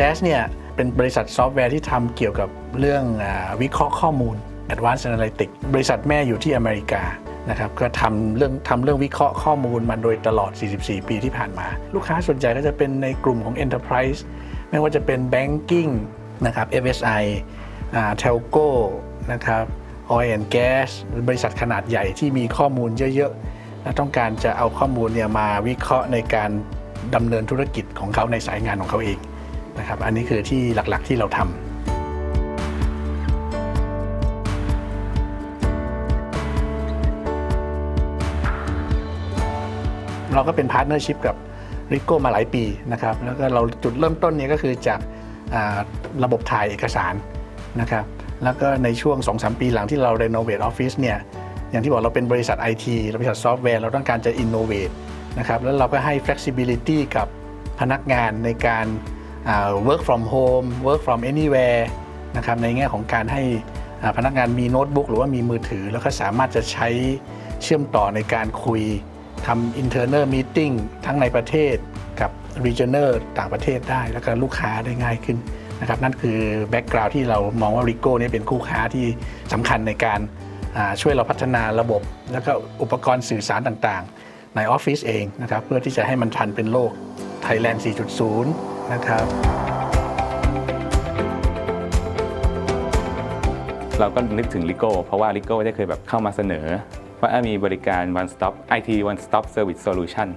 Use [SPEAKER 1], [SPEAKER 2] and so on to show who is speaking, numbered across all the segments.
[SPEAKER 1] SAS เนี่ยเป็นบริษัทซอฟต์แวร์ที่ทำเกี่ยวกับเรื่องอวิเคราะห์ข้อมูล Advanced Analytics บริษัทแม่อยู่ที่อเมริกานะครับก็ทำเรื่องทำเรื่องวิเคราะห์ข้อมูลมาโดยตลอด 44 ปีที่ผ่านมา ลูกค้าส่วนใหญ่ก็จะเป็นในกลุ่มของ Enterprise ไม่ว่าจะเป็น Banking นะครับ FSI อ่า Telco นะครับ Oil and Gas บริษัทขนาดใหญ่ที่มีข้อมูลเยอะๆ และต้องการจะเอาข้อมูลเนี่ยมาวิเคราะห์ในการดำเนินธุรกิจของเขาในสายงานของเขาเอง นะครับ อันนี้คือที่หลักๆที่เราทำเราก็เป็นพาร์ทเนอร์ชิพกับริโก้มาหลายปีนะครับ แล้วก็เราจุดเริ่มต้นเนี่ยก็คือจาการะบบถ่ายเอกสารนะครับ แล้วก็ในช่วง 2-3 ปีหลังที่เรา renovate office เนี่ย อย่างที่บอกเราเป็นบริษัท IT เราบริษัทซอฟต์แวร์ เราต้องการจะ innovate นะครับ แล้วเราก็ให้ flexibility กับพนักงานในการ work from home work from anywhere นะครับในแง่ของการให้พนักงานมีโน้ตบุ๊กหรือว่ามีมือถือ แล้วก็สามารถจะใช้เชื่อมต่อในการคุยทำ internal meeting ทั้งในประเทศกับ regional ต่างประเทศได้ แล้วก็ลูกค้าได้ง่ายขึ้นนะครับนั่นคือ background ที่เรามองว่า Rico เนี่ยเป็นคู่ค้าที่สำคัญในการช่วยเราพัฒนาระบบ แล้วก็อุปกรณ์สื่อสารต่างๆ ในออฟฟิศเองนะครับเพื่อที่จะให้มันทันเป็นโลก Thailand 4.0 นะครับ
[SPEAKER 2] เราก็นึกถึง l i g o เพราะว่า l i g o ได้เคยแบบเข้ามาเสนอ ว่ามีบริการ one stop IT one stop service solution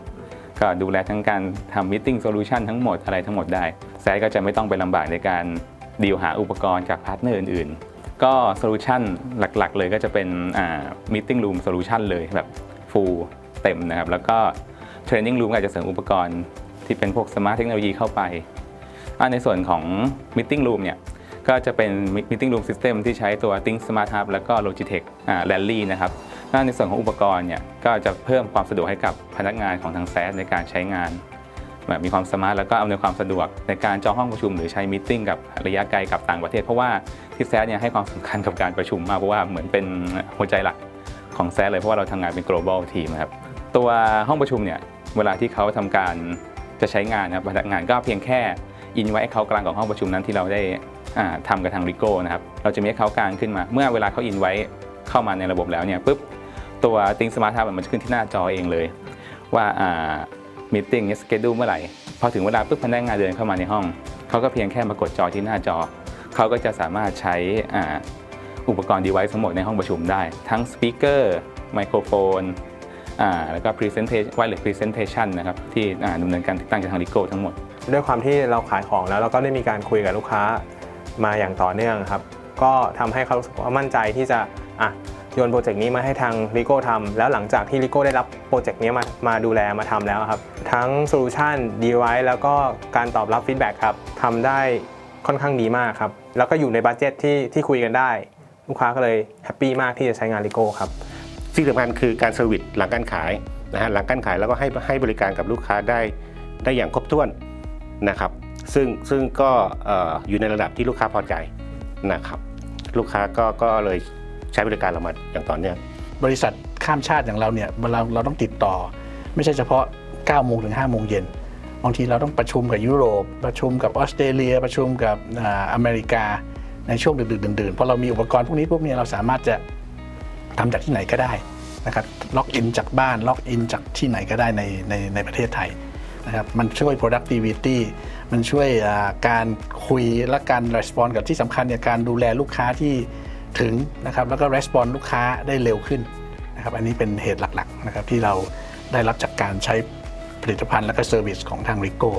[SPEAKER 2] ก็ดูแลทั้งการทำ meeting solution ทั้งหมดอะไรทั้งหมดได้แซดก็จะไม่ต้องไปลำบากในการดีลหาอุปกรณ์จากพาร์ทเนอร์อื่นๆ ก็โซลูชันหลักๆ เลยก็จะเป็นอ่า meeting room solution เลยแบบ full เต็มนะครับ แล้วก็ training room ก็อาจจะเสริมอุปกรณ์ ที่เป็นพวก smart เทคโนโลยีเข้าไปอ่าในส่วนของ Meeting Room เนี่ยก็จะเป็น Meeting Room System ที่ใช้ตัว Think Smart Hub แล้วก็ Logitech อ่า Rally นะครับถ้าในส่วนของอุปกรณ์เนี่ยก็จะเพิ่มความสะดวกให้กับพนักงานของทางแซในการใช้งานแบบมีความสมาร์ทแล้วก็อำนวยความสะดวกในการจองห้องประชุมหรือใช้มีตติ้งกับระยะไกลกับต่างประเทศ เพราะว่าที่แซดเนี่ยให้ความสำคัญกับการประชุมมากเพราะว่าเหมือนเป็นหัวใจหลักของแซดเลยเพราะว่าเราทำงานเป็น global team ครับตัวห้องประชุมเนี่ยเวลาที่เขาทำการ จะใช้งานนะครับพนักงานก็เพียงแค่อินไว้เขากลางของห้องประชุมนั้นที่เราได้อ่าทำกับทางริโก้นะครับเราจะมีเขากลางขึ้นมา เมื่อเวลาเขาอินไว้เข้ามาในระบบแล้วเนี่ยปุ๊บตัว Think Smart Hub มันจะขึ้นที่หน้าจอเองเลย ว่ามีติ้งเนี่ยสเกดูเมื่อไหร่พอถึงเวลาปุ๊บพนักงานเดินเข้ามาในห้องเขาก็เพียงแค่มากดจอที่หน้าจอเขาก็จะสามารถใช้อุปกรณ์ device ทั้งหมดในห้องประชุมได้ ทั้งสปีกเกอร์ไมโครโฟน แล้วก็ presentation wireless presentation นะครับที่ดำเนินการติดตั้งจากทาง Ricoh ทั้งหมด
[SPEAKER 3] ด้วยความที่เราขายของแล้วเราก็ได้มีการคุยกับลูกค้ามาอย่างต่อเนื่องครับ ก็ทำให้เขารู้สึกว่ามั่นใจที่จะอะโยนโปรเจกต์นี้มาให้ทาง r i โก้ทำแล้วหลังจากที่ r i โก้ได้รับโปรเจกต์นี้มามาดูแลมาทำแล้วครับ ทั้งโซลูชันดีไวแล้วก็การตอบรับฟีดแบ็กครับทำได้ค่อนข้างดีมากครับ แล้วก็อยู่ในบัตเจ็ตที่ที่คุยกันได้ ลูกค้าก็เลยแฮปปี้มากที่จะใช้งาน r i โก้ครับ
[SPEAKER 4] สิ่งสำคัญคือการเซอร์วิสหลังการขายนะฮะหลังการขายแล้วก็ให้ให้บริการกับลูกค้าได้ได้อย่างครบถ้วนนะครับ ซึ่งซึ่งก็เอ่อยู่ในระดับที่ลูกค้าพอใจนะครับ ลูกค้าก็ก็เลยใช้บริการเรามาอย่างต่อเนื่อง
[SPEAKER 1] บริษัทข้ามชาติอย่างเราเนี่ยเวลาเราต้องติดต่อ ไม่ใช่เฉพาะ9โมงถึง5โมงเย็นบางทีเราต้องประชุมกับยุโรป ประชุมกับออสเตรเลีย ประชุมกับอ่าอเมริกาในช่วงดึกๆดื่นๆพอเรามีอุปกรณ์พวกนี้ปุ๊บเนี่ยเราสามารถจะ ทำจากที่ไหนก็ได้นะครับล็อกอินจากบ้านล็อกอินจากที่ไหนก็ได้ในในในประเทศไทยนะครับมันช่วย productivity มันช่วยการคุยและการ respond กับที่สำคัญเนี่ยการดูแลลูกค้าที่ถึงนะครับแล้วก็ respond ลูกค้าได้เร็วขึ้นนะครับอันนี้เป็นเหตุหลักๆนะครับที่เราได้รับจากการใช้ผลิตภัณฑ์และก็ service ของทาง Rico